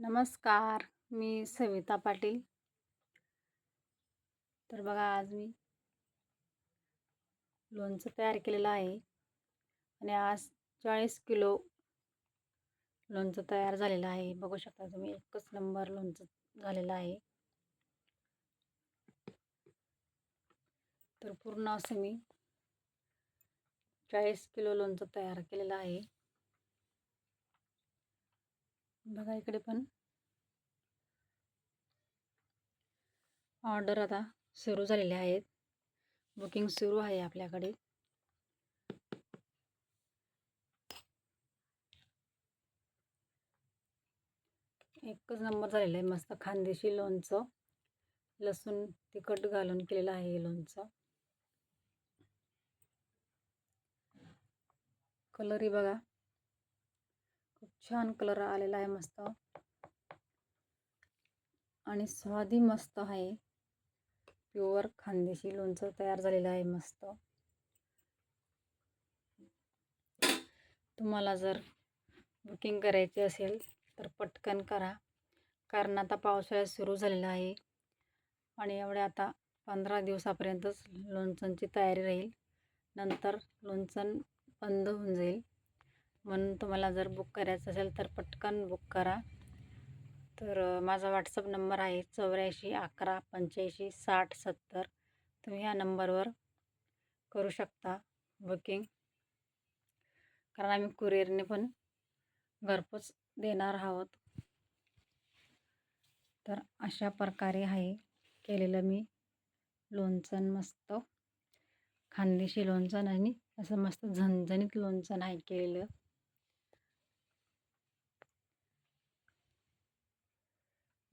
नमस्कार मी सविता पाटील. तर बघा आज मी लोणचं तयार केलेलं आहे आणि आज चाळीस किलो लोणचं तयार झालेलं आहे. बघू शकता तुम्ही एकच नंबर लोणचं झालेलं आहे. तर पूर्ण असं मी चाळीस किलो लोणचं तयार केलेलं आहे. बघा इकडे पण. ऑर्डर आता सुरू झालेले आहेत. बुकिंग सुरू आहे आपल्याकडे. एकच नंबर झालेला आहे. मस्त खानदेशी लोणचं. लसूण तिखट घालून केलेलं आहे हे लोणचं. कलरही बघा. छान कलर आलेला आहे मस्त. आणि स्वादी मस्त आहे. प्युअर खानदेशी लोणचं तयार झालेलं आहे मस्त. तुम्हाला जर बुकिंग करायची असेल तर पटकन करा. कारण आता पावसाळ्यात सुरू झालेला आहे. आणि एवढ्या आता पंधरा दिवसापर्यंतच लोणचणची तयारी राहील. नंतर लोणचं बंद होऊन जाईल. म्हणून तुम्हाला जर बुक करायचं असेल तर पटकन बुक करा. तर माझा व्हॉट्सअप नंबर आहे चौऱ्याऐंशी अकरा पंच्याऐंशी साठ सत्तर. तुम्ही ह्या नंबरवर करू शकता बुकिंग कारण आम्ही कुरिअरने पण घरपोच देणार आहोत. तर अशा प्रकारे आहे केलेलं मी लोणचं मस्त खानदेशी लोणचं आणि असं मस्त झणझणीत लोणचं आहे केलेलं.